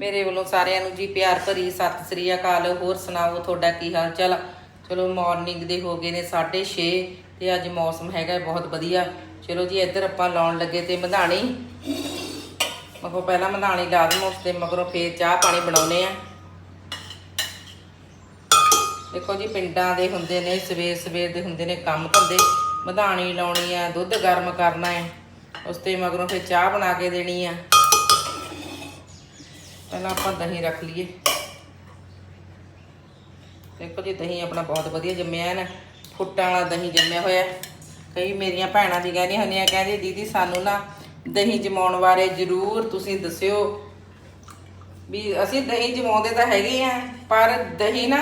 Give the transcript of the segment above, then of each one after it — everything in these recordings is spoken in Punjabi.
ਮੇਰੇ ਵੱਲੋਂ ਸਾਰਿਆਂ ਨੂੰ ਜੀ ਪਿਆਰ ਭਰੀ ਸਤਿ ਸ੍ਰੀ ਅਕਾਲ। ਹੋਰ ਸੁਣਾਓ, ਤੁਹਾਡਾ ਕੀ ਹਾਲ ਚਾਲ? ਚਲੋ ਮਾਰਨਿੰਗ ਦੇ ਹੋ ਗਏ ਨੇ 6:30 ਤੇ ਅੱਜ ਮੌਸਮ ਹੈਗਾ ਬਹੁਤ ਵਧੀਆ। ਚਲੋ ਜੀ, ਇੱਧਰ ਆਪਾਂ ਲਾਉਣ ਲੱਗੇ ਤੇ ਮਧਾਣੀ। ਮਗਰੋਂ ਪਹਿਲਾਂ ਮਧਾਣੀ ਲਾ ਦਮ ਉਸ ਤੇ ਮਗਰੋਂ ਫੇਰ ਚਾਹ ਪਾਣੀ ਬਣਾਉਨੇ ਆ ਦੇਖੋ ਜੀ, ਪਿੰਡਾਂ ਦੇ ਹੁੰਦੇ ਨੇ, ਸਵੇਰ ਸਵੇਰ ਦੇ ਹੁੰਦੇ ਨੇ ਕੰਮ ਧੰਦੇ। ਮਧਾਣੀ ਲਾਉਣੀ ਆ, ਦੁੱਧ ਗਰਮ ਕਰਨਾ ਹੈ, ਉਸ ਤੇ ਮਗਰੋਂ ਫਿਰ ਚਾਹ ਬਣਾ ਕੇ ਦੇਣੀ ਆ। ਪਹਿਲਾਂ ਆਪਾਂ ਦਹੀਂ ਰੱਖ ਲਈਏ। ਦੇਖੋ ਜੀ ਦਹੀਂ ਆਪਣਾ ਬਹੁਤ ਵਧੀਆ ਜੰਮਿਆ ਨਾ। ਫੁੱਟਾਂ ਵਾਲਾ ਦਹੀਂ ਜੰਮਿਆ ਹੋਇਆ ਕਈ ਮੇਰੀਆਂ ਭੈਣਾਂ ਵੀ ਕਹਿੰਦੀਆਂ ਹੁੰਦੀਆਂ, ਕਹਿੰਦੇ, ਦੀਦੀ, ਸਾਨੂੰ ਨਾ ਦਹੀਂ ਜਮਾਉਣ ਬਾਰੇ ਜ਼ਰੂਰ ਤੁਸੀਂ ਦੱਸਿਓ ਵੀ ਅਸੀਂ ਦਹੀਂ ਜਮਾਉਂਦੇ ਤਾਂ ਹੈਗੇ ਆ, ਪਰ ਦਹੀਂ ਨਾ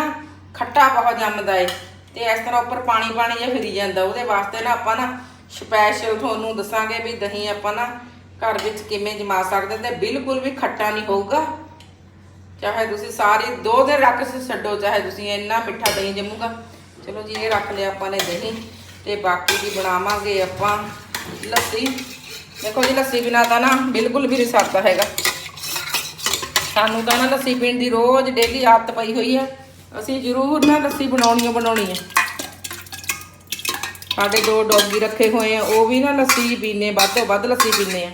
ਖੱਟਾ ਬਹੁਤ ਜੰਮਦਾ ਏ ਤੇ ਇਸ ਤਰ੍ਹਾਂ ਉੱਪਰ ਪਾਣੀ ਪਾਣੀ ਜਿਹਾ ਫਿਰੀ ਜਾਂਦਾ। ਉਹਦੇ ਵਾਸਤੇ ਨਾ ਆਪਾਂ ਨਾ ਸਪੈਸ਼ਲ ਤੁਹਾਨੂੰ ਦੱਸਾਂਗੇ ਵੀ ਦਹੀਂ ਆਪਾਂ ਨਾ ਘਰ ਵਿੱਚ ਕਿਵੇਂ ਜਮਾ ਸਕਦੇ ਤੇ ਬਿਲਕੁਲ ਵੀ ਖੱਟਾ ਨਹੀਂ ਹੋਊਗਾ। ਚਾਹੇ ਤੁਸੀਂ ਸਾਰੀ ਦੋ ਦਿਨ ਰੱਖ ਛੱਡੋ, ਚਾਹੇ ਤੁਸੀਂ ਇੰਨਾ ਮਿੱਠਾ ਦਹੀਂ ਜੰਮੂਗਾ। ਚਲੋ ਜੀ, ਇਹ ਰੱਖ ਲਿਆ ਆਪਾਂ ਨੇ ਦਹੀਂ ਤੇ ਬਾਕੀ ਦੀ ਬਣਾਵਾਂਗੇ ਆਪਾਂ ਲੱਸੀ। ਦੇਖੋ ਜੀ, ਲੱਸੀ ਬਿਨਾ ਤਾਂ ਨਾ ਬਿਲਕੁਲ ਵੀ ਨਹੀਂ ਸਰਦਾ ਹੈਗਾ। ਸਾਨੂੰ ਤਾਂ ਨਾ ਲੱਸੀ ਪੀਣ ਦੀ ਰੋਜ਼ ਡੇਲੀ ਆਦਤ ਪਈ ਹੋਈ ਹੈ। ਅਸੀਂ ਜ਼ਰੂਰ ਨਾ ਲੱਸੀ ਬਣਾਉਣੀ ਬਣਾਉਣੀ ਹੈ। ਸਾਡੇ ਦੋ ਡੋਗੀ ਰੱਖੇ ਹੋਏ ਆ, ਉਹ ਵੀ ਨਾ ਲੱਸੀ ਪੀਨੇ ਵੱਧ ਤੋਂ ਵੱਧ ਲੱਸੀ ਪੀਨੇ ਆ।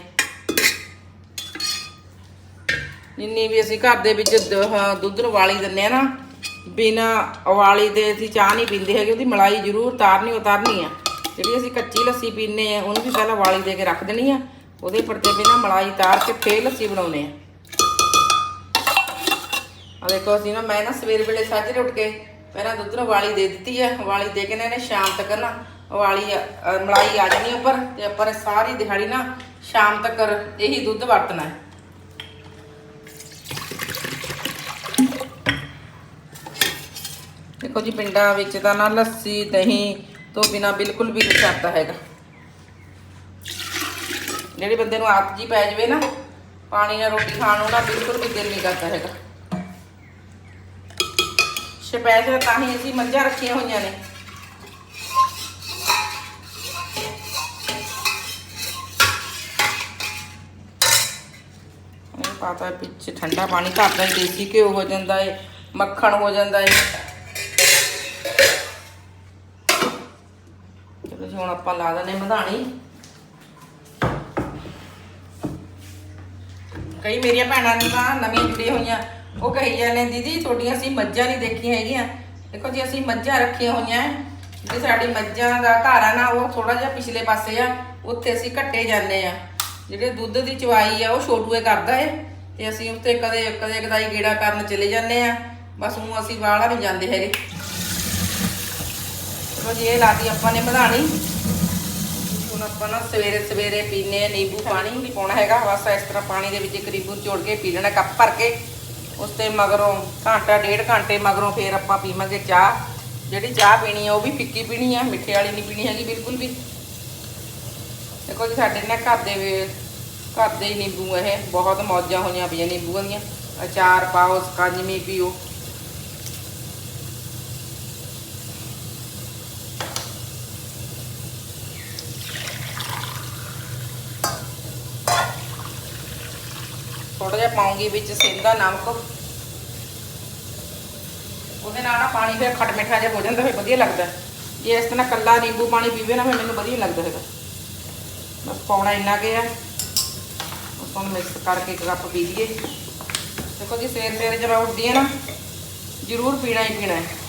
ਜਿੰਨੀ ਵੀ ਅਸੀਂ ਘਰ ਦੇ ਵਿੱਚ ਦ- ਦੁੱਧ ਨੂੰ ਉਬਾਲੀ ਦਿੰਨੇ ਆ ਨਾ, ਬਿਨਾ ਉਬਾਲੀ ਦੇ ਅਸੀਂ ਚਾਹ ਨਹੀਂ ਪੀਂਦੇ ਹੈਗੇ, ਉਹਦੀ ਮਲਾਈ ਜ਼ਰੂਰ ਤਾਰਨੀ ਉਤਾਰਨੀ ਆ। ਜਿਹੜੀ ਅਸੀਂ ਕੱਚੀ ਲੱਸੀ ਪੀਨੇ ਆ, ਉਹਨੂੰ ਵੀ ਪਹਿਲਾਂ ਉਬਾਲੀ ਦੇ ਕੇ ਰੱਖ ਦੇਣੀ ਆ, ਉਹਦੇ ਪਰਤੇ ਬਿਨਾ ਮਲਾਈ ਤਾਰ ਕੇ ਫੇਰ ਲੱਸੀ ਬਣਾਉਨੇ ਆ। ਆ ਦੇਖੋ ਅਸੀਂ ਨਾ, ਮੈਂ ਨਾ ਸਵੇਰ ਵੇਲੇ ਸਾਜਰੇ ਉੱਠ ਕੇ ਪਹਿਲਾਂ ਦੁੱਧ ਨੂੰ ਵਾਲੀ ਦੇ ਦਿੱਤੀ ਆ, ਵਾਲੀ ਦੇ ਕੇ ਨਾ ਇਹਨੇ ਸ਼ਾਮ ਤੱਕ ਨਾ ਉਬਾਲੀ ਮਲਾਈ ਆ ਜਾਣੀ ਉੱਪਰ, ਤੇ ਆਪਾਂ ਨੇ ਸਾਰੀ ਦਿਹਾੜੀ ਨਾ ਸ਼ਾਮ ਤੱਕ ਇਹੀ ਦੁੱਧ ਵਰਤਣਾ ਹੈ। ਦੇਖੋ ਜੀ, ਪਿੰਡਾਂ ਵਿੱਚ ਤਾਂ ਨਾ ਲੱਸੀ, ਦਹੀਂ ਤੋਂ ਬਿਨਾ ਬਿਲਕੁਲ ਵੀ ਨਹੀਂ ਸਰਦਾ ਹੈਗਾ। ਜਿਹੜੇ ਬੰਦੇ ਨੂੰ ਆਪ ਜੀ ਪੈ ਜਾਵੇ ਨਾ, ਪਾਣੀ ਨਾਲ ਰੋਟੀ ਖਾਣ ਨੂੰ ਨਾ ਬਿਲਕੁਲ ਵੀ ਦਿਲ ਨਹੀਂ ਕਰਦਾ ਹੈਗਾ। ਸਪੈਸ਼ਲ ਤਾਂ ਹੀ ਅਸੀਂ ਮੱਝਾਂ ਰੱਖੀਆਂ ਹੋਈਆਂ ਨੇ। ਪਾਤਾ ਵਿੱਚ ਠੰਡਾ ਪਾਣੀ, ਘਰ ਦਾ ਦੇਸੀ ਘਿਓ ਹੋ ਜਾਂਦਾ ਏ, ਮੱਖਣ ਹੋ ਜਾਂਦਾ ਏ। ਚਲੋ ਜੀ ਹੁਣ ਆਪਾਂ ਲਾ ਦਿੰਦੇ ਮਧਾਣੀ। ਕਈ ਮੇਰੀਆਂ ਭੈਣਾਂ ਨੇ ਤਾਂ ਨਵੀਆਂ ਜੁੜੀਆਂ ਹੋਈਆਂ। ਉਹ ਕਹੀ ਜਾਂਦੇ, ਦੀਦੀ, ਤੁਹਾਡੀਆਂ ਅਸੀਂ ਮੱਝਾਂ ਨਹੀਂ ਦੇਖੀਆਂ ਹੈਗੀਆਂ। ਦੇਖੋ ਜੀ, ਅਸੀਂ ਮੱਝਾਂ ਰੱਖੀਆਂ ਹੋਈਆਂ। ਜੇ ਸਾਡੀ ਮੱਝਾਂ ਦਾ ਘਰ ਆ ਨਾ, ਉਹ ਥੋੜਾ ਜਿਹਾ ਪਿਛਲੇ ਪਾਸੇ ਆ, ਉੱਥੇ ਅਸੀਂ ਘੱਟੇ ਜਾਂਦੇ ਆ। ਜਿਹੜੇ ਦੁੱਧ ਦੀ ਚਵਾਈ ਆ, ਉਹ ਛੋਟੂਏ ਕਰਦਾ ਏ। ਤੇ ਅਸੀਂ ਉੱਤੇ ਕਦੇ ਕਦੇ ਕਦਾਈ ਗੇੜਾ ਕਰਨ ਚਲੇ ਜਾਂਦੇ ਆ। ਬਸ ਉਹ ਅਸੀਂ ਵਾਲਾ ਨਹੀਂ ਜਾਂਦੇ ਹੈਗੇ। ਚਲੋ ਜੀ, ਇਹ ਲਾਤੀ ਆਪਾਂ ਨੇ ਵਧਾਣੀ ਹੁਣ ਆਪਾਂ ਨਾ ਸਵੇਰੇ ਸਵੇਰੇ ਪੀਨੇ ਆ ਨਿੰਬੂ ਪਾਣੀ ਨਹੀਂ ਪਾਉਣਾ ਹੈਗਾ। ਬਸ ਇਸ ਤਰ੍ਹਾਂ ਪਾਣੀ ਦੇ ਵਿੱਚ ਇੱਕ ਨਿੰਬੂ ਕੇ ਪੀ ਲੈਣਾ, ਕੱਪ ਭਰ ਕੇ। ਉਸ ਤੇ ਮਗਰੋਂ ਘੰਟਾ, ਡੇਢ ਘੰਟੇ ਮਗਰੋਂ ਫੇਰ ਆਪਾਂ ਪੀਵਾਂਗੇ ਚਾਹ। ਜਿਹੜੀ ਚਾਹ ਪੀਣੀ ਆ, ਉਹ ਵੀ ਫਿੱਕੀ ਪੀਣੀ ਆ, ਮਿੱਠੇ ਵਾਲੀ ਨਹੀਂ ਪੀਣੀ ਹੈਗੀ ਬਿਲਕੁਲ ਵੀ। ਦੇਖੋ ਜੀ, ਸਾਡੇ ਨਾ ਘਰ ਦੇ ਘਰ ਦੇ ਨਿੰਬੂ ਇਹ ਬਹੁਤ ਮੌਜਾਂ ਹੋਈਆਂ ਪਈਆਂ ਨਿੰਬੂਆਂ ਦੀਆਂ। ਅਚਾਰ ਪਾਓ ਸਕੰਜਮੀ ਪੀਓ। ਥੋੜਾ ਜਿਹਾ ਪਾਉਂਗੀ ਵਿੱਚ ਸਿੰਦਾ ਨਮਕ। ਉਹਦੇ ਨਾਲ ਨਾ ਪਾਣੀ ਫਿਰ ਖੱਟ ਮਿੱਠਾ ਜਿਹਾ ਹੋ ਜਾਂਦਾ, ਫਿਰ ਵਧੀਆ ਲੱਗਦਾ। ਜੇ ਇਸ ਤਰ੍ਹਾਂ ਕੱਲਾ ਨਿੰਬੂ ਪਾਣੀ ਪੀਵੇ ਨਾ, ਫਿਰ ਮੈਨੂੰ ਵਧੀਆ ਲੱਗਦਾ ਹੈਗਾ। ਬਸ ਪਾਉਣਾ ਇੰਨਾ ਕੁ ਆ। ਉਸ ਨੂੰ ਮਿਕਸ ਕਰਕੇ ਇੱਕ ਕੱਪ ਪੀ ਲਈਏ। ਦੇਖੋ ਜੀ ਸਵੇਰ ਸਵੇਰ ਜਦੋਂ ਉੱਠਦੀ ਹੈ ਨਾ, ਜ਼ਰੂਰ ਪੀਣਾ ਹੀ ਪੀਣਾ ਹੈ।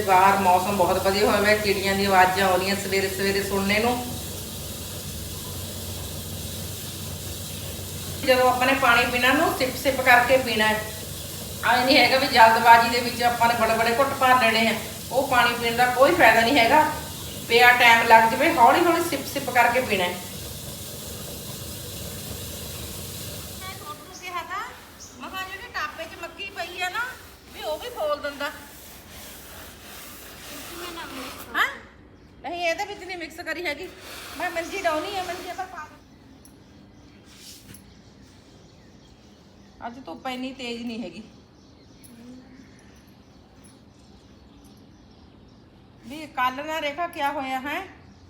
ਤੇ ਬਾਹਰ ਮੌਸਮ ਬਹੁਤ ਵਧੀਆ ਹੋਇਆ। ਹੈ ਚਿੜੀਆਂ ਦੀ ਆਵਾਜ਼ਾਂ ਆਉਂਦੀਆਂ ਸਵੇਰੇ ਸਵੇਰੇ ਸੁਣਨੇ ਨੂੰ। ਜਦੋਂ ਆਪਾਂ ਨੇ ਪਾਣੀ ਪੀਣਾ ਨੂੰ ਸਿਪ ਸਿਪ ਕਰਕੇ ਪੀਣਾ ਹੈ। ਆਏ ਨਹੀਂ ਹੈਗਾ ਵੀ ਜਲਦਬਾਜ਼ੀ ਦੇ ਵਿੱਚ ਆਪਾਂ ਨੇ ਬੜੇ ਬੜੇ ਘੁੱਟ ਭਰ ਲੈਣੇ ਆ। ਉਹ ਪਾਣੀ ਪੀਣ ਦਾ ਕੋਈ ਫਾਇਦਾ ਨਹੀਂ ਹੈਗਾ। ਪਿਆ ਟਾਈਮ ਲੱਗ ਜਵੇ, ਹੌਲੀ ਹੌਲੀ ਸਿਪ ਸਿਪ ਕਰਕੇ ਪੀਣਾ ਹੈ। ਤੁਸੀਂ ਜਿਹੜੀ ਟਾਪੇ 'ਚ ਮੱਕੀ ਪਈ ਆ ਨਾ, ਵੀ ਉਹ ਵੀ ਖੋਲ ਦਿੰਦਾ। ਨਹੀਂ ਇਹਦੇ ਵਿੱਚ ਨਹੀਂ ਮਿਕਸ ਕਰੀ ਹੈਗੀ ਮੈਂ ਮੰਜੀ ਡਾਉਣੀ ਹੈ ਮੰਜੀ ਪਰ ਪਾ ਅੱਜ ਧੁੱਪ ਇੰਨੀ ਤੇਜ਼ ਨਹੀਂ ਹੈਗੀ ਕੱਲ ਨਾ ਰੇਖਾ ਕਿਆ ਹੋਇਆ ਹੈ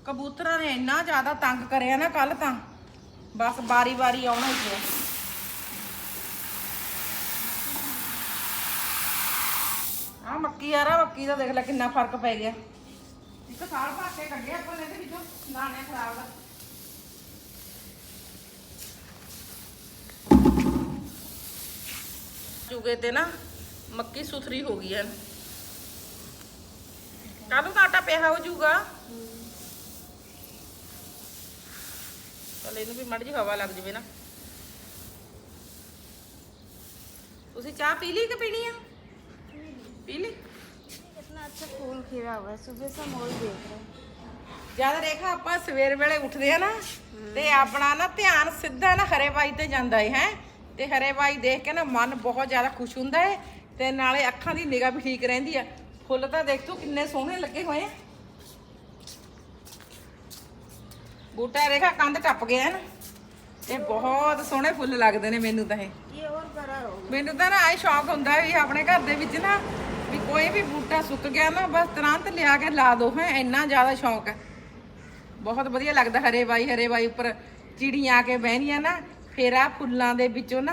ਕਬੂਤਰਾਂ ਨੇ ਇੰਨਾ ਜ਼ਿਆਦਾ ਤੰਗ ਕਰਿਆ ਨਾ ਕੱਲ ਤਾਂ ਬਸ ਬਾਰੀ ਬਾਰੀ ਆਉਣਾ ਹੀ ਪਿਆ ਆ ਮੱਕੀ ਯਾਰ ਆ ਮੱਕੀ ਦਾ ਦੇਖ ਲੈ ਕਿੰਨਾ ਫ਼ਰਕ ਪੈ ਗਿਆ ਇੱਕ ਜੁਗੇ ਤੇ ਨਾ ਮੱਕੀ ਸੁਥਰੀ ਹੋ ਗਈ ਐ। ਕਾਹਨੂੰ ਦਾ ਆਟਾ ਪਿਆ ਹੋ ਜੂਗਾ ਚਲ ਇਹਨੂੰ ਵੀ ਮੜ ਜੀ ਹਵਾ ਲੱਗ ਜਵੇ ਨਾ। ਤੁਸੀਂ ਚਾਹ ਪੀ ਲਈ ਕਿ ਪੀਣੀ ਆ? ਪੀ ਲਈ। अच्छा फूल खिला हुआ है सुबह से हम वही देख रहे हैं ਜਦ ਰੇਖਾ ਆਪਾਂ ਸਵੇਰ ਵੇਲੇ ਉੱਠਦੇ ਆ ਨਾ ਤੇ ਆਪਣਾ ਨਾ ਧਿਆਨ ਸਿੱਧਾ ਨਾ ਹਰੇ ਬਾਈ ਤੇ ਜਾਂਦਾ ਹੈ ਹੈ ਤੇ ਹਰੇ ਬਾਈ ਦੇਖ ਕੇ ਨਾ ਮਨ ਬਹੁਤ ਜ਼ਿਆਦਾ ਖੁਸ਼ ਹੁੰਦਾ ਹੈ ਤੇ ਨਾਲੇ ਅੱਖਾਂ ਦੀ ਨਿਗਾਹ ਵੀ ਠੀਕ ਰਹਿੰਦੀ ਆ ਫੁੱਲ ਤਾਂ ਦੇਖ ਤੂੰ ਕਿੰਨੇ ਸੋਹਣੇ ਲੱਗੇ ਹੋਏ ਆ ਬੂਟਾ ਰੇਖਾ ਕੰਧ ਟੱਪ ਗਿਆ ਨਾ ਇਹ ਬਹੁਤ ਸੋਹਣੇ ਫੁੱਲ ਲੱਗਦੇ ਨੇ ਮੈਨੂੰ ਤਾਂ ਇਹ ये और बड़ा होगा ਮੈਨੂੰ ਤਾਂ ਨਾ ਆਈ ਸ਼ੌਕ ਹੁੰਦਾ ਹੈ ਵੀ ਆਪਣੇ ਘਰ ਦੇ ਵਿੱਚ ਨਾ ਵੀ ਕੋਈ ਵੀ ਬੂਟਾ ਸੁੱਕ ਗਿਆ ਨਾ, ਬਸ ਤੁਰੰਤ ਲਿਆ ਕੇ ਲਾ ਦੋ, ਹੈ, ਇੰਨਾ ਜ਼ਿਆਦਾ ਸ਼ੌਂਕ ਹੈ। ਬਹੁਤ ਵਧੀਆ ਲੱਗਦਾ ਹਰੇ ਬਾਈ ਹਰੇ ਬਾਈ ਉੱਪਰ ਚਿੜੀਆਂ ਆ ਕੇ ਬਹਿਣੀਆਂ ਨਾ, ਫੇਰ ਆ ਫੁੱਲਾਂ ਦੇ ਵਿੱਚੋਂ ਨਾ,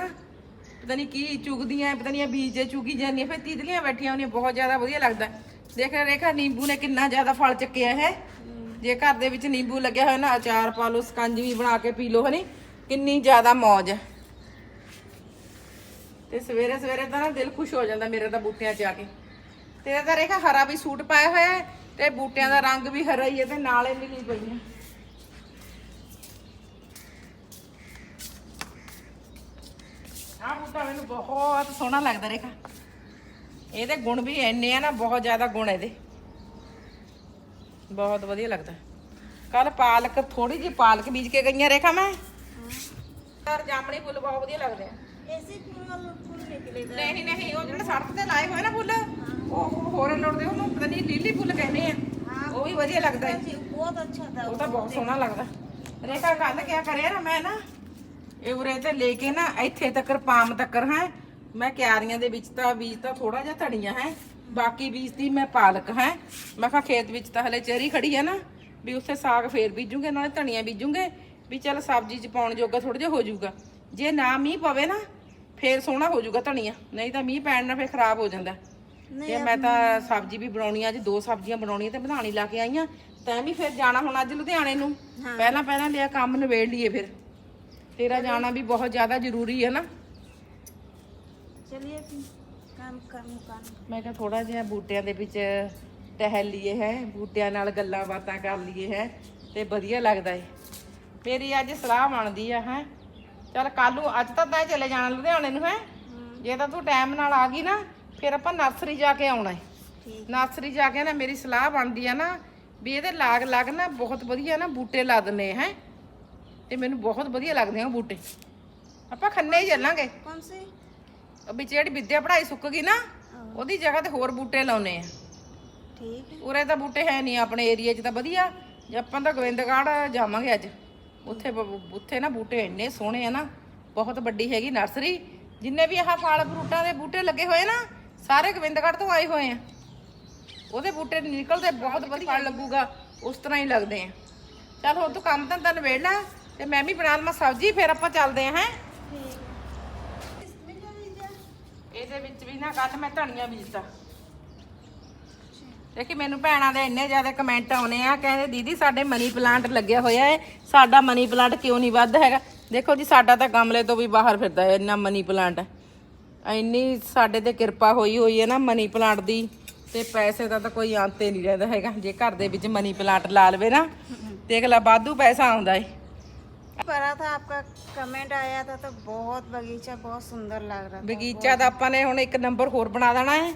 ਪਤਾ ਨਹੀਂ ਕੀ ਚੁਗਦੀਆਂ, ਪਤਾ ਨਹੀਂ ਬੀਜ ਚੁਗੀ ਜਾਂਦੀਆਂ, ਫਿਰ ਤੀਤਲੀਆਂ ਬੈਠੀਆਂ ਹੁੰਦੀਆਂ ਬਹੁਤ ਜ਼ਿਆਦਾ ਵਧੀਆ ਲੱਗਦਾ। ਦੇਖ, ਰੇਖਾ, ਨਿੰਬੂ ਨੇ ਕਿੰਨਾ ਜ਼ਿਆਦਾ ਫਲ ਚੱਕਿਆ, ਹੈ। ਜੇ ਘਰ ਦੇ ਵਿੱਚ ਨਿੰਬੂ ਲੱਗਿਆ ਹੋਇਆ ਨਾ, ਅਚਾਰ ਪਾ ਲਓ ਸਕੰਜਵੀ ਬਣਾ ਕੇ ਪੀ ਲਓ, ਹਨੀ, ਕਿੰਨੀ ਜ਼ਿਆਦਾ ਮੌਜ ਹੈ। ਤੇ ਸਵੇਰੇ ਸਵੇਰੇ ਤਾਂ ਨਾ ਦਿਲ ਖੁਸ਼ ਹੋ ਜਾਂਦਾ ਮੇਰੇ ਤਾਂ ਬੂਟਿਆਂ 'ਚ ਆ ਕੇ। ਤੇਰਾ ਤਾਂ ਰੇਖਾ ਹਰਾ ਵੀ ਸੂਟ ਪਾਇਆ ਹੋਇਆ ਹੈ ਤੇ ਬੂਟਿਆਂ ਦਾ ਰੰਗ ਵੀ ਹਰਾ ਹੀ ਹੈ ਤੇ ਨਾਲੇ ਮਿਲੀ ਪਈ ਹੈ। ਆ ਬੂਟਾ ਮੈਨੂੰ ਬਹੁਤ ਸੋਹਣਾ ਲੱਗਦਾ ਰੇਖਾ। ਇਹਦੇ ਗੁਣ ਵੀ ਇੰਨੇ ਆ ਨਾ ਬਹੁਤ ਜ਼ਿਆਦਾ ਗੁਣ ਇਹਦੇ। ਬਹੁਤ ਵਧੀਆ ਲੱਗਦਾ। ਕੱਲ ਪਾਲਕ ਥੋੜੀ ਜੀ ਪਾਲਕ ਬੀਜ ਕੇ ਗਈਆਂ ਰੇਖਾ ਮੈਂ। ਯਾਰ ਜਾਮਣੀ ਫੁੱਲ ਬਹੁਤ ਵਧੀਆ ਲੱਗਦੇ ਆ। ਐਸੇ ਫੁੱਲ ਨਹੀਂ ਨਹੀਂ ਉਹ ਜਿਹੜੇ ਸੜਕ ਤੇ ਲਾਏ ਹੋਏ ਨਾ ਫੁੱਲ। ਉਹ ਹੋਰ ਲੋੜਦੇ ਉਹਨੂੰ ਪਤਾ ਨਹੀਂ ਲੀਲੀ ਫੁੱਲ ਕਹਿੰਦੇ ਆ। ਉਹ ਵੀ ਵਧੀਆ ਲੱਗਦਾ ਹੈ ਬਹੁਤ ਅੱਛਾ ਦਾ ਉਹ ਤਾਂ ਬਹੁਤ ਸੋਹਣਾ ਲੱਗਦਾ। ਰੇਖਾ ਕੱਲ ਕਿਆ ਕਰਿਆ ਨਾ ਮੈਂ ਨਾ? ਇਹ ਉਰੇ ਤੇ ਲੈ ਕੇ ਨਾ ਇੱਥੇ ਤੱਕ ਪਾਮ ਤੱਕ ਹੈ। ਮੈਂ ਕਿਆਰੀਆਂ ਦੇ ਵਿੱਚ ਤਾਂ ਬੀਜ ਤਾਂ ਥੋੜਾ ਜਿਹਾ ਧੜੀਆਂ ਹੈ। ਬਾਕੀ ਬੀਜ ਦੀ ਮੈਂ ਪਾਲਕ ਹੈ। ਮੈਂ ਕਿਹਾ ਖੇਤ ਵਿੱਚ ਤਾਂ ਹਲੇ ਚੇਰੀ ਖੜੀ ਹੈ ਨਾ ਵੀ ਉੱਥੇ ਸਾਗ ਫੇਰ ਬੀਜੂਗੇ ਨਾਲੇ ਧਣੀਆਂ ਬੀਜੂਗੇ ਵੀ ਚੱਲ ਸਬਜ਼ੀ ਚ ਪਾਉਣ ਜੋਗਾ ਥੋੜਾ ਜਿਹਾ ਹੋ ਜੇ ਨਾ ਮੀਂਹ ਪਵੇ ਨਾ ਫੇਰ ਸੋਹਣਾ ਹੋ ਜਾਊਗਾ ਨਹੀਂ ਤਾਂ ਮੀਂਹ ਪੈਣ ਨਾਲ ਫੇਰ ਖਰਾਬ ਹੋ ਜਾਂਦਾ। ਤੇ ਮੈਂ ਤਾਂ ਸਬਜ਼ੀ ਵੀ ਬਣਾਉਣੀ ਆ ਅੱਜ ਦੋ ਸਬਜ਼ੀਆਂ ਬਣਾਉਣੀਆਂ ਤੇ ਬਣਾਣੀ ਲਾ ਕੇ ਆਈਆਂ ਤੈਂ ਵੀ ਫਿਰ ਜਾਣਾ ਹੁਣ ਅੱਜ ਲੁਧਿਆਣੇ ਨੂੰ। ਪਹਿਲਾਂ ਪਹਿਲਾਂ ਲਿਆ ਕੰਮ ਨਵੇੜ ਲਈਏ ਫਿਰ। ਤੇਰਾ ਜਾਣਾ ਵੀ ਬਹੁਤ ਜ਼ਿਆਦਾ ਜ਼ਰੂਰੀ ਹੈ ਨਾ। ਚਲਿਏ ਕੰਮ ਕੰਮ ਕੰਮ। ਮੈਂ ਕਿਹਾ ਥੋੜਾ ਜਿਹਾ ਬੂਟਿਆਂ ਦੇ ਵਿੱਚ ਟਹਿਲ ਲਈਏ ਹੈ ਬੂਟਿਆਂ ਨਾਲ ਗੱਲਾਂ ਬਾਤਾਂ ਕਰ ਲਈਏ ਹੈ ਤੇ ਵਧੀਆ ਲੱਗਦਾ ਏ। ਮੇਰੀ ਅੱਜ ਸਲਾਹ ਬਣਦੀ ਆ ਹੈ ਚਲ ਕੱਲ ਨੂੰ ਅੱਜ ਤਾਂ ਤੈਂ ਚਲੇ ਜਾਣਾ ਲੁਧਿਆਣੇ ਨੂੰ ਹੈ। ਜੇ ਤਾਂ ਤੂੰ ਟਾਈਮ ਨਾਲ ਆ ਗਈ ਨਾ ਫਿਰ ਆਪਾਂ ਨਰਸਰੀ ਜਾ ਕੇ ਆਉਣਾ ਹੈ। ਨਰਸਰੀ ਜਾ ਕੇ ਨਾ ਮੇਰੀ ਸਲਾਹ ਬਣਦੀ ਆ ਨਾ ਵੀ ਇਹਦੇ ਲਾਗ ਲਾਗ ਨਾ ਬਹੁਤ ਵਧੀਆ ਨਾ ਬੂਟੇ ਲਾ ਦਨੇ ਹੈ। ਤੇ ਮੈਨੂੰ ਬਹੁਤ ਵਧੀਆ ਲੱਗਦੇ ਆ ਬੂਟੇ। ਆਪਾਂ ਖੰਨੇ ਹੀ ਚੱਲਾਂਗੇ। ਕੌਣ ਸੀ? ਵਿੱਚ ਜਿਹੜੀ ਵਿੱਦਿਆ ਪੜ੍ਹਾਈ ਸੁੱਕ ਗਈ ਨਾ ਉਹਦੀ ਜਗ੍ਹਾ ਤੇ ਹੋਰ ਬੂਟੇ ਲਾਉਨੇ ਆ। ਠੀਕ ਉਰੇ ਤਾਂ ਬੂਟੇ ਹੈ ਨਹੀਂ ਆਪਣੇ ਏਰੀਆ 'ਚ ਤਾਂ ਵਧੀਆ। ਜੇ ਆਪਾਂ ਤਾਂ ਗੋਬਿੰਦਗੜ੍ਹ ਜਾਵਾਂਗੇ ਅੱਜ ਉੱਥੇ ਉੱਥੇ ਨਾ ਬੂਟੇ ਇੰਨੇ ਸੋਹਣੇ ਆ ਨਾ ਬਹੁਤ ਵੱਡੀ ਹੈਗੀ ਨਰਸਰੀ। ਜਿੰਨੇ ਵੀ ਆਹ ਫਲ ਫਰੂਟਾਂ ਦੇ ਬੂਟੇ ਲੱਗੇ ਹੋਏ ਨਾ ਸਾਰੇ ਗੋਬਿੰਦਗੜ੍ਹ ਤੋਂ ਆਏ ਹੋਏ ਆ। ਉਹਦੇ ਬੂਟੇ ਨਿਕਲਦੇ ਬਹੁਤ ਵਧੀਆ। ਲੱਗੂਗਾ, ਉਸ ਤਰ੍ਹਾਂ ਹੀ ਲੱਗਦੇ ਆ। ਚਲ ਹੁਣ ਤੂੰ ਕੰਮ ਤਾਂ ਨਿਬੇੜ ਲੈ ਤੇ ਮੈਂ ਵੀ ਬਣਾ ਲਵਾਂ ਸਬਜ਼ੀ, ਫਿਰ ਆਪਾਂ ਚੱਲਦੇ ਆ, ਹੈ? ਇਹਦੇ ਵਿੱਚ ਵੀ ਨਾ ਕੱਲ ਮੈਂ ਧਨੀਆ ਬੀਜਤਾ ਦੇਖੀ, ਮੈਨੂੰ ਭੈਣਾਂ ਦੇ ਇੰਨੇ ਜ਼ਿਆਦਾ ਕਮੈਂਟ ਆਉਨੇ ਆ, ਕਹਿੰਦੇ, ਦੀਦੀ, ਸਾਡੇ ਮਨੀ ਪਲਾਂਟ ਲੱਗਿਆ ਹੋਇਆ ਹੈ। ਸਾਡਾ ਮਨੀ ਪਲਾਂਟ ਕਿਉਂ ਨਹੀਂ ਵੱਧ ਹੈਗਾ? ਦੇਖੋ ਜੀ, ਸਾਡਾ ਤਾਂ ਗਮਲੇ ਤੋਂ ਵੀ ਬਾਹਰ ਫਿਰਦਾ ਹੈ, ਇੰਨਾ ਮਨੀ ਪਲਾਂਟ ਇੰਨੀ ਸਾਡੇ ਤੇ ਕਿਰਪਾ ਹੋਈ ਹੋਈ ਹੈ ਨਾ ਮਨੀ ਪਲਾਂਟ ਦੀ ਤੇ ਪੈਸੇ ਦਾ ਤਾਂ ਕੋਈ ਅੰਤ ਹੀ ਨਹੀਂ ਰਹਿੰਦਾ ਹੈਗਾ ਜੇ ਘਰ ਦੇ ਵਿੱਚ ਮਨੀ ਪਲਾਂਟ ਲਾ ਲਵੇ ਨਾ ਦੇਖ ਲੈ ਵਾਧੂ ਪੈਸਾ ਆਉਂਦਾ ਏ पढ़ा था आपका कमेंट आया था तो बहुत बगीचा बहुत सुंदर लग रहा था ਬਗੀਚਾ ਦਾ ਆਪਾਂ ਨੇ ਹੁਣ ਇੱਕ ਨੰਬਰ ਹੋਰ ਬਣਾ ਦੇਣਾ ਹੈ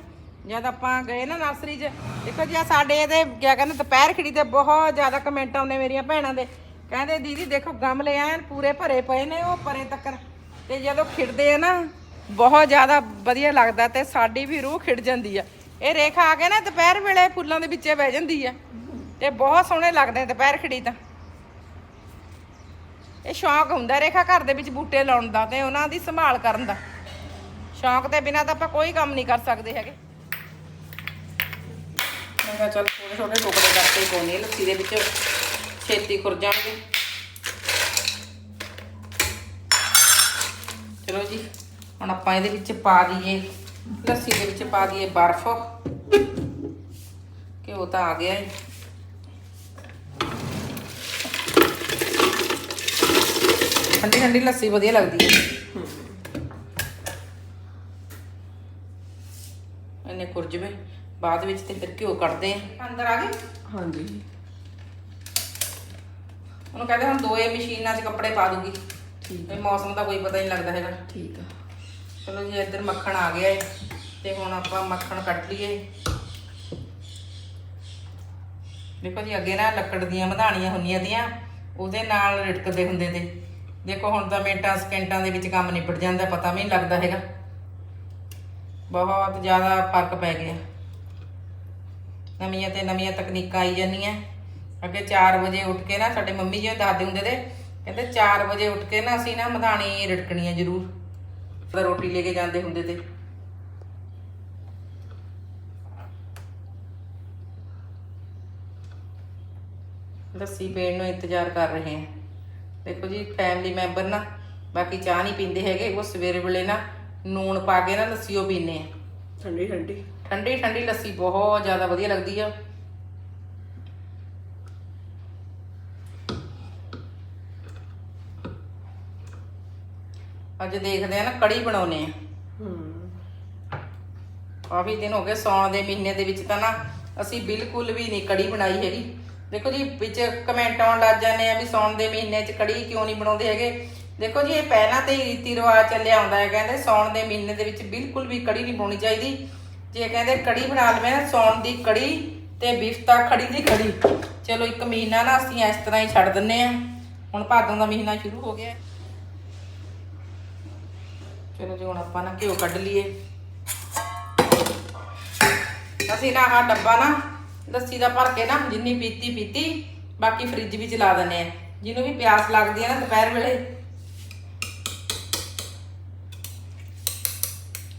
ਜਦ ਆਪਾਂ ਗਏ ਨਾ ਨਰਸਰੀ 'ਚ ਦੇਖੋ ਜੀ ਆ ਸਾਡੇ ਇਹਦੇ ਕਿਆ ਕਹਿੰਦੇ ਦੁਪਹਿਰ ਖੜੀ ਤੇ ਬਹੁਤ ਜ਼ਿਆਦਾ ਕਮੈਂਟ ਆਉਂਦੇ ਮੇਰੀਆਂ ਭੈਣਾਂ ਦੇ ਕਹਿੰਦੇ ਦੀਦੀ ਦੇਖੋ ਗਮਲੇ ਐਨ ਪੂਰੇ ਭਰੇ ਪਏ ਨੇ ਉਹ ਪਰੇ ਤੱਕ ਤੇ ਜਦੋਂ ਖਿੜਦੇ ਆ ਨਾ ਬਹੁਤ ਜ਼ਿਆਦਾ ਵਧੀਆ ਲੱਗਦਾ ਤੇ ਸਾਡੀ ਵੀ ਰੂਹ ਖਿੜ ਜਾਂਦੀ ਆ। ਇਹ ਰੇਖਾ ਆ ਕੇ ਨਾ ਦੁਪਹਿਰ ਵੇਲੇ ਫੁੱਲਾਂ ਦੇ ਵਿੱਚੇ ਬਹਿ ਜਾਂਦੀ ਆ ਤੇ ਬਹੁਤ ਸੋਹਣੇ ਲੱਗਦੇ ਦੁਪਹਿਰ ਖੜੀ ਤਾਂ। ਇਹ ਸ਼ੌਂਕ ਹੁੰਦਾ ਰੇਖਾ ਘਰ ਦੇ ਵਿੱਚ ਬੂਟੇ ਲਾਉਣ ਦਾ ਤੇ ਉਹਨਾਂ ਦੀ ਸੰਭਾਲ ਕਰਨ ਦਾ। ਸ਼ੌਂਕ ਦੇ ਬਿਨਾਂ ਤਾਂ ਆਪਾਂ ਕੋਈ ਕੰਮ ਨਹੀਂ ਕਰ ਸਕਦੇ ਹੈਗੇ। ਮੈਂ ਕਿਹਾ ਚੱਲ ਥੋੜਾ ਛੋਟੇ ਟੁਕੜੇ ਕਰਕੇ ਪਾਉਣੀ ਲੱਸੀ ਦੇ ਵਿੱਚ ਛੇਤੀ ਖੁਰ ਜਾਣਗੇ। ਚਲੋ ਜੀ। ਹੁਣ ਆਪਾਂ ਇਹਦੇ ਵਿੱਚ ਪਾ ਦਈਏ ਲੱਸੀ ਦੇ ਵਿੱਚ ਪਾ ਦਈਏ ਬਰਫ਼। ਘਿਓ ਤਾਂ ਆ ਗਿਆ ਹੈ ਠੰਡੀ ਠੰਡੀ ਲੱਸੀ ਵਧੀਆ ਲੱਗਦੀ ਹੈ ਇਹਨੇ ਕੁਰਜਵੇ ਬਾਅਦ ਵਿੱਚ ਤੇ ਫਿਰ ਘਿਓ ਕੱਢਦੇ ਆ। ਅੰਦਰ ਆ ਗਏ? ਹਾਂਜੀ। ਉਹਨੂੰ ਕਹਿੰਦੇ ਹੁਣ ਦੋਏ ਮਸ਼ੀਨਾਂ 'ਚ ਕੱਪੜੇ ਪਾ ਦੂਗੀ। ਠੀਕ ਇਹ ਮੌਸਮ ਦਾ ਕੋਈ ਪਤਾ ਨਹੀਂ ਲੱਗਦਾ ਹੈਗਾ। ਠੀਕ ਆ। ਚਲੋ ਜੀ, ਇੱਧਰ ਮੱਖਣ ਆ ਗਿਆ ਏ, ਤੇ ਹੁਣ ਆਪਾਂ ਮੱਖਣ ਕੱਢ ਲਈਏ। ਦੇਖੋ ਜੀ, ਅੱਗੇ ਨਾ ਲੱਕੜ ਦੀਆਂ ਮਧਾਣੀਆਂ ਹੁੰਦੀਆਂ ਤੀਆਂ, ਉਹਦੇ ਨਾਲ ਰਿੜਕਦੇ ਹੁੰਦੇ ਤੇ। ਦੇਖੋ, ਹੁਣ ਤਾਂ ਮਿੰਟਾਂ, ਸਕਿੰਟਾਂ ਦੇ ਵਿੱਚ ਕੰਮ ਨਿਪਟ ਜਾਂਦਾ, ਪਤਾ ਵੀ ਨਹੀਂ ਲੱਗਦਾ ਹੈਗਾ। ਬਹੁਤ ਜ਼ਿਆਦਾ ਫ਼ਰਕ ਪੈ ਗਿਆ। ਨਵੀਆਂ ਤੇ ਨਵੀਆਂ ਤਕਨੀਕਾਂ ਆਈ ਜਾਂਦੀਆਂ। ਅੱਗੇ 4 ਵਜੇ ਉੱਠ ਕੇ ਨਾ, ਸਾਡੇ ਮੰਮੀ ਜੀ ਦੱਸਦੇ ਹੁੰਦੇ ਤੇ, ਕਹਿੰਦੇ 4 ਵਜੇ ਉੱਠ ਕੇ ਨਾ ਅਸੀਂ ਨਾ ਮਧਾਣੀ ਰਿੜਕਣੀ ਹੈ ਜ਼ਰੂਰ। ਤਾਂ ਰੋਟੀ ਲੈ ਕੇ ਜਾਂਦੇ ਹੁੰਦੇ ਤੇ। ਲੱਸੀ ਪੀਣ ਨੂੰ ਇੰਤਜ਼ਾਰ ਕਰ ਰਹੇ ਹਾਂ। ਦੇਖੋ ਜੀ ਫੈਮਿਲੀ ਮੈਂਬਰ ਨਾ ਬਾਕੀ ਚਾਹ ਨਹੀਂ ਪੀਂਦੇ ਹੈਗੇ ਉਹ ਸਵੇਰੇ ਵੇਲੇ ਨਾ ਨੂਣ ਪਾ ਕੇ ਨਾ ਲੱਸੀ ਉਹ ਪੀਂਦੇ ਆ। ਠੰਡੀ ਠੰਡੀ। ਠੰਡੀ ਠੰਡੀ ਲੱਸੀ ਬਹੁਤ ਜ਼ਿਆਦਾ ਵਧੀਆ ਲੱਗਦੀ ਆ। ਅੱਜ ਦੇਖਦੇ ਆ ਨਾ ਕੜੀ ਬਣਾਉਨੇ ਆ। ਹੂੰ। ਕਾਫੀ ਦਿਨ ਹੋ ਗਏ ਸੌਣ ਦੇ ਮਹੀਨੇ ਦੇ ਵਿੱਚ ਤਾਂ ਨਾ ਅਸੀਂ ਬਿਲਕੁਲ ਵੀ ਨਹੀਂ ਕੜੀ ਬਣਾਈ ਹੈਗੀ। ਦੇਖੋ ਜੀ ਵਿੱਚ ਕਮੈਂਟ ਆਉਣ ਲੱਗ ਜਾਂਦੇ ਆ ਵੀ ਸੌਣ ਦੇ ਮਹੀਨੇ 'ਚ ਕੜੀ ਕਿਉਂ ਨਹੀਂ ਬਣਾਉਂਦੇ ਹੈਗੇ। ਦੇਖੋ ਜੀ ਇਹ ਪਹਿਲਾਂ ਤੇ ਹੀ ਰੀਤੀ ਰਿਵਾਜ ਚੱਲਿਆ ਆਉਂਦਾ ਹੈ। ਕਹਿੰਦੇ ਸੌਣ ਦੇ ਮਹੀਨੇ ਦੇ ਵਿੱਚ ਬਿਲਕੁਲ ਵੀ ਕੜੀ ਨਹੀਂ ਬਣਾਉਣੀ ਚਾਹੀਦੀ। ਜੇ ਕਹਿੰਦੇ ਕੜੀ ਬਣਾ ਲਵੇਂ ਨਾ ਸੌਣ ਦੀ ਕੜੀ ਤੇ ਬਿਫਤਾ ਖੜੀ ਦੀ ਖੜੀ। ਚਲੋ ਇੱਕ ਮਹੀਨਾ ਨਾ ਅਸੀਂ ਇਸ ਤਰ੍ਹਾਂ ਹੀ ਛੱਡ ਦਿੰਨੇ ਆ। ਹੁਣ ਭਾਦੋਂ ਦਾ ਮਹੀਨਾ ਸ਼ੁਰੂ ਹੋ ਗਿਆ। ਚਲੋ ਜੀ ਹੁਣ ਆਪਾਂ ਨਾ ਘਿਓ ਕੱਢ ਲਈਏ। ਅਸੀਂ ਨਾ ਆਹ ਡੱਬਾ ਨਾ ਲੱਸੀ ਦਾ ਭਰ ਕੇ ਨਾ ਜਿੰਨੀ ਪੀਤੀ ਪੀਤੀ, ਬਾਕੀ ਫ੍ਰਿਜ ਵਿੱਚ ਲਾ ਦਿੰਨੇ ਆ ਜਿਹਨੂੰ ਵੀ ਪਿਆਸ ਲੱਗਦੀ ਹੈ ਨਾ ਦੁਪਹਿਰ ਵੇਲੇ।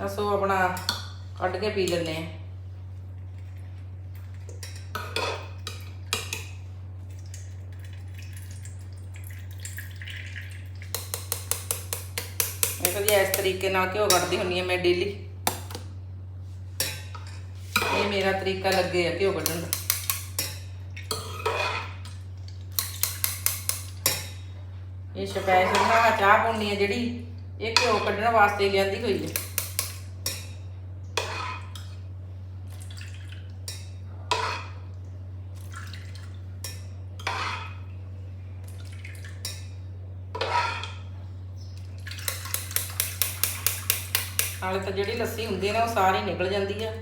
ਅਸੋ ਆਪਣਾ ਕੱਢ ਕੇ ਪੀ ਲੈਂਦੇ ਆ ਮੈਂ ਇਸ ਤਰੀਕੇ ਨਾਲ ਘਿਓ ਕੱਢਦੀ ਹੁੰਨੀ ਆ ਮੈਂ ਡੇਲੀ ਇਹ ਮੇਰਾ ਤਰੀਕਾ ਲੱਗੇ ਆ ਘਿਓ ਕੱਢਣ ਦਾ। ਇਹ ਸਪੈਸ਼ਲ ਨਾ ਚਾਹ ਪੁੰਨੀ ਆ ਜਿਹੜੀ, ਇਹ ਘਿਓ ਕੱਢਣ ਵਾਸਤੇ ਲਿਆਂਦੀ ਹੋਈ ਹੈ। ਨਾਲੇ ਤਾਂ ਜਿਹੜੀ ਲੱਸੀ ਹੁੰਦੀ ਹੈ ਨਾ ਉਹ ਸਾਰੀ ਨਿਕਲ ਜਾਂਦੀ ਆ।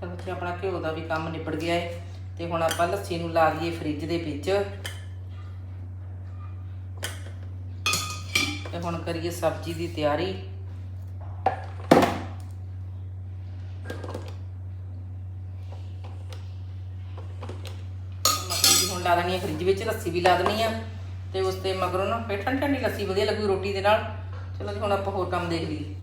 ਚਲੋ ਜੀ ਆਪਣਾ ਘਿਓ ਦਾ ਵੀ ਕੰਮ ਨਿਬੜ ਗਿਆ ਏ। ਤੇ ਹੁਣ ਆਪਾਂ ਲੱਸੀ ਨੂੰ ਲਾ ਲਈਏ ਫ੍ਰਿਜ ਦੇ ਵਿੱਚ। ਤੇ ਹੁਣ ਕਰੀਏ ਸਬਜ਼ੀ ਦੀ ਤਿਆਰੀ। ਮੱਖਣੀ ਵੀ ਹੁਣ ਲਾ ਦੇਣੀ ਹੈ ਫ੍ਰਿਜ ਵਿੱਚ, ਲੱਸੀ ਵੀ ਲਾ ਦੇਣੀ ਆ। ਤੇ ਉਸ ਤੇ ਮਗਰੋਂ ਨਾ ਫਿਰ ਠੰਡੀ ਠੰਡੀ ਲੱਸੀ, ਵਧੀਆ ਲੱਗੂ ਰੋਟੀ ਦੇ ਨਾਲ। ਚਲੋ ਜੀ, ਹੁਣ ਆਪਾਂ ਹੋਰ ਕੰਮ ਦੇਖ ਲਈਏ।